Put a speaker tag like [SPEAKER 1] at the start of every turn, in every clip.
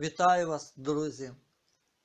[SPEAKER 1] Вітаю вас, друзі!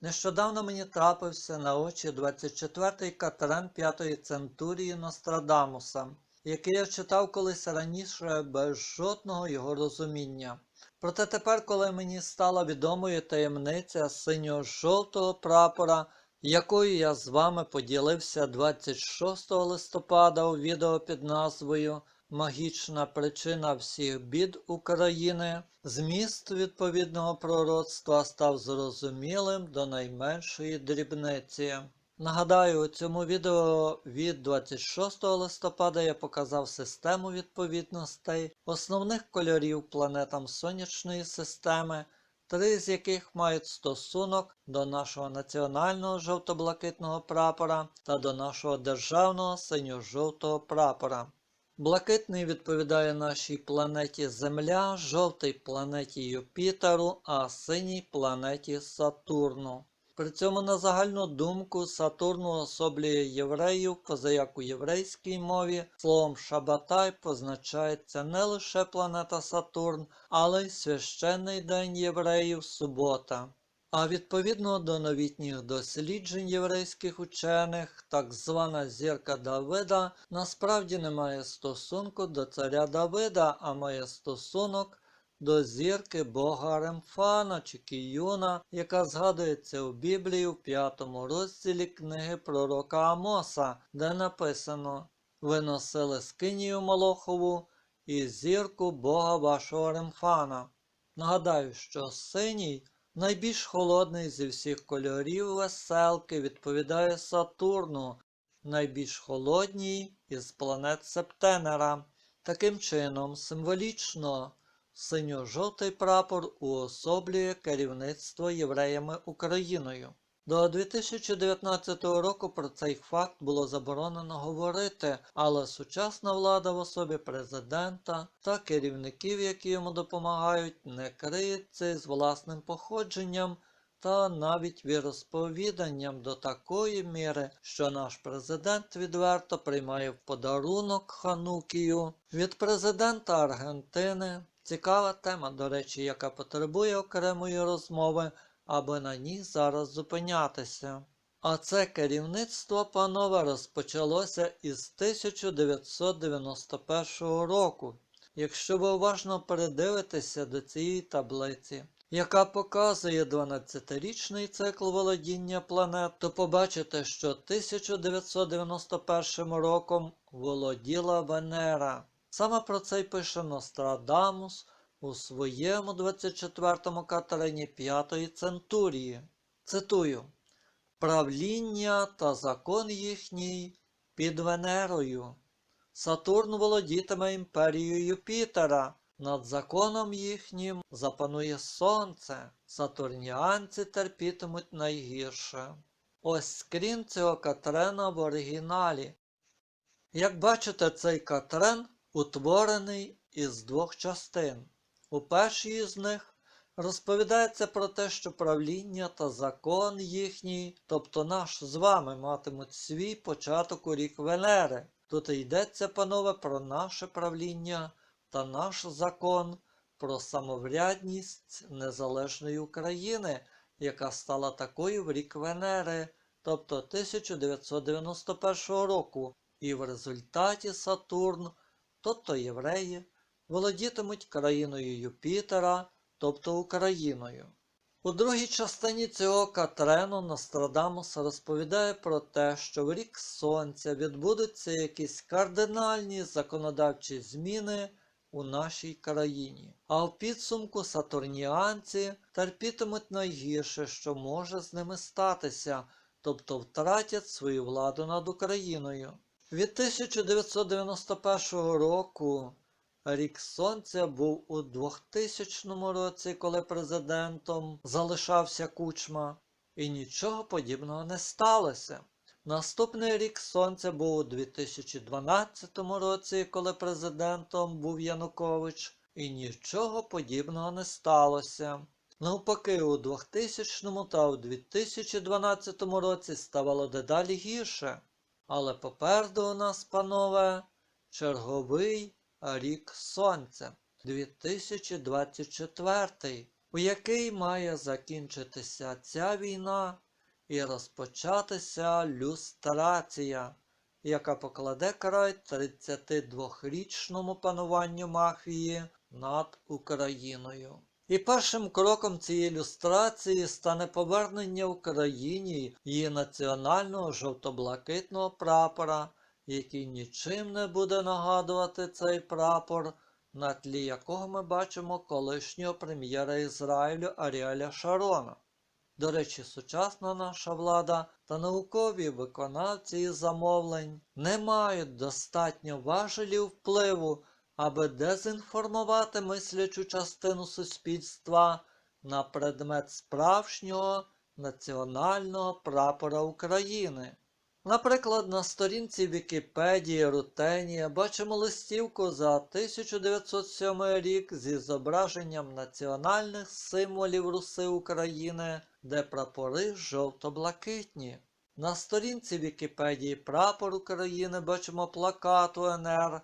[SPEAKER 1] Нещодавно мені трапився на очі 24-й катерен 5-ї центурії Нострадамуса, який я читав колись раніше без жодного його розуміння. Проте тепер, коли мені стала відомою таємниця синьо-жовтого прапора, якою я з вами поділився 26 листопада у відео під назвою Магічна причина всіх бід України, зміст відповідного пророцтва став зрозумілим до найменшої дрібниці. Нагадаю, у цьому відео від 26 листопада я показав систему відповідностей основних кольорів планетам Сонячної системи, три з яких мають стосунок до нашого національного жовто-блакитного прапора та до нашого державного синьо-жовтого прапора. Блакитний відповідає нашій планеті Земля, жовтий планеті Юпітеру, а синій планеті Сатурну. При цьому на загальну думку Сатурну особлює євреїв, позаяк у єврейській мові словом Шабатай позначається не лише планета Сатурн, але й священний день євреїв субота. А відповідно до новітніх досліджень єврейських учених, так звана зірка Давида насправді не має стосунку до царя Давида, а має стосунок до зірки Бога Ремфана чи Кіюна, яка згадується у Біблії в п'ятому розділі книги пророка Амоса, де написано Ви носили скинію Молохову і зірку Бога вашого Ремфана. Нагадаю, що синій. Найбільш холодний зі всіх кольорів веселки відповідає Сатурну, найбільш холодній із планет Септенера. Таким чином, символічно, синьо-жовтий прапор уособлює керівництво євреями Україною. До 2019 року про цей факт було заборонено говорити, але сучасна влада в особі президента та керівників, які йому допомагають, не криється з власним походженням та навіть віросповіданням до такої міри, що наш президент відверто приймає в подарунок Ханукію від президента Аргентини. Цікава тема, до речі, яка потребує окремої розмови аби на ній зараз зупинятися. А це керівництво, панове, розпочалося із 1991 року. Якщо ви уважно передивитеся до цієї таблиці, яка показує 12-річний цикл володіння планет, то побачите, що 1991 роком володіла Венера. Саме про це й пише Нострадамус у своєму 24-му катерині п'ятої центурії. Цитую: Правління та закон їхній під Венерою. Сатурн володітиме імперією Юпітера. Над законом їхнім запанує сонце. Сатурніанці терпітимуть найгірше. Ось скрін цього катрена в оригіналі. Як бачите, цей катрен утворений із двох частин. У першій з них розповідається про те, що правління та закон їхній, тобто наш з вами, матимуть свій початок у рік Венери. Тут йдеться, панове, про наше правління та наш закон, про самоврядність незалежної України, яка стала такою в рік Венери, тобто 1991 року, і в результаті Сатурн, тобто євреї, володітимуть країною Юпітера, тобто Україною. У другій частині цього Катрену Нострадамус розповідає про те, що в рік Сонця відбудуться якісь кардинальні законодавчі зміни у нашій країні, а в підсумку сатурніанці терпітимуть найгірше, що може з ними статися, тобто втратять свою владу над Україною. Від 1991 року Рік Сонця був у 2000 році, коли президентом залишався кучма, і нічого подібного не сталося. Наступний рік Сонця був у 2012 році, коли президентом був Янукович, і нічого подібного не сталося. Навпаки, у 2000 та у 2012 році ставало дедалі гірше. Але попереду у нас, панове, черговий рік сонця 2024. у який має закінчитися ця війна і розпочатися люстрація, яка покладе край 32-річному пануванню мафії над Україною. І першим кроком цієї люстрації стане повернення Україні її національного жовто-блакитного прапора, який нічим не буде нагадувати цей прапор, на тлі якого ми бачимо колишнього прем'єра Ізраїлю Аріеля Шарона. До речі, сучасна наша влада та наукові виконавці і замовлень не мають достатньо важелів впливу, аби дезінформувати мислячу частину суспільства на предмет справжнього національного прапора України. Наприклад, на сторінці Вікіпедії Рутенія бачимо листівку за 1907 рік зі зображенням національних символів Руси України, де прапори жовто-блакитні. На сторінці Вікіпедії Прапор України бачимо плакат УНР,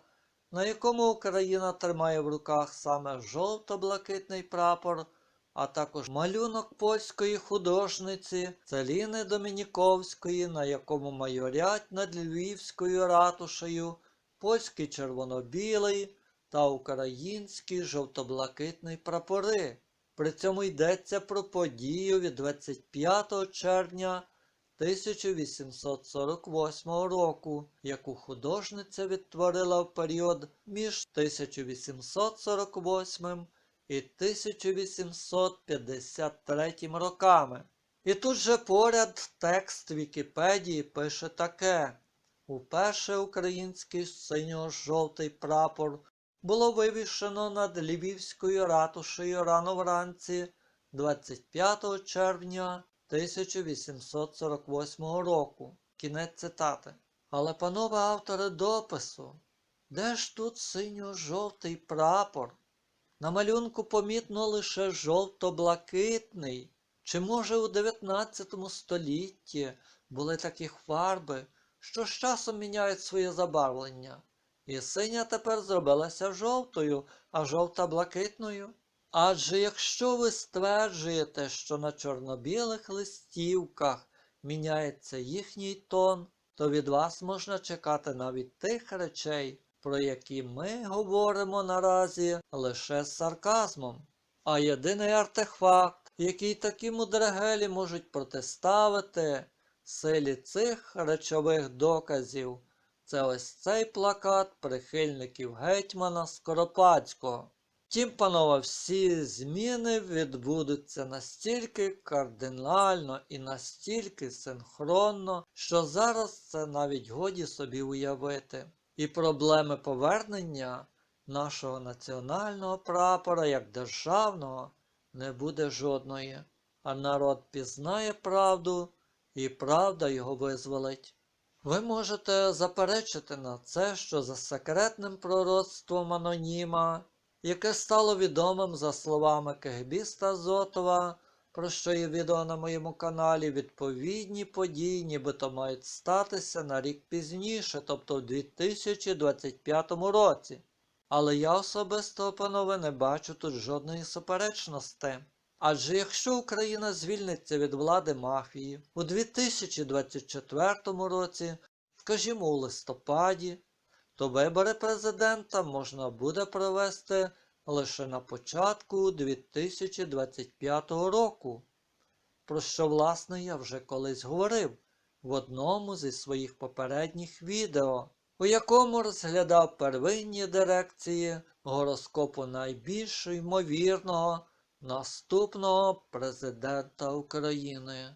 [SPEAKER 1] на якому Україна тримає в руках саме жовто-блакитний прапор, а також малюнок польської художниці Целіни Домініковської, на якому майорять над Львівською ратушею польський червоно-білий та український жовто-блакитний прапори. При цьому йдеться про подію від 25 червня 1848 року, яку художниця відтворила в період між 1848 і 1853 роками. І тут же поряд текст Вікіпедії пише таке: Уперше український синьо-жовтий прапор було вивішено над Львівською ратушею рано вранці 25 червня 1848 року. Кінець цитати. Але, панове автори допису, де ж тут синьо-жовтий прапор? На малюнку помітно лише жовто-блакитний. Чи може у 19 столітті були такі фарби, що з часом міняють своє забарвлення? І синя тепер зробилася жовтою, а жовта блакитною? Адже якщо ви стверджуєте, що на чорно-білих листівках міняється їхній тон, то від вас можна чекати навіть тих речей, про які ми говоримо наразі лише з сарказмом. А єдиний артефакт, який такі мудрегелі можуть протиставити силі цих речових доказів, це ось цей плакат прихильників гетьмана Скоропадського. Втім, панове, всі зміни відбудуться настільки кардинально і настільки синхронно, що зараз це навіть годі собі уявити. І проблеми повернення нашого національного прапора як державного не буде жодної, а народ пізнає правду, і правда його визволить. Ви можете заперечити на це, що за секретним пророцтвом аноніма, яке стало відомим за словами кегбіста Зотова, про що є відео на моєму каналі, відповідні події нібито мають статися на рік пізніше, тобто в 2025 році. Але я особисто, панове, не бачу тут жодної суперечності. Адже якщо Україна звільниться від влади мафії у 2024 році, скажімо у листопаді, то вибори президента можна буде провести лише на початку 2025 року, про що, власне, я вже колись говорив в одному зі своїх попередніх відео, у якому розглядав первинні дирекції гороскопу найбільш ймовірного наступного президента України.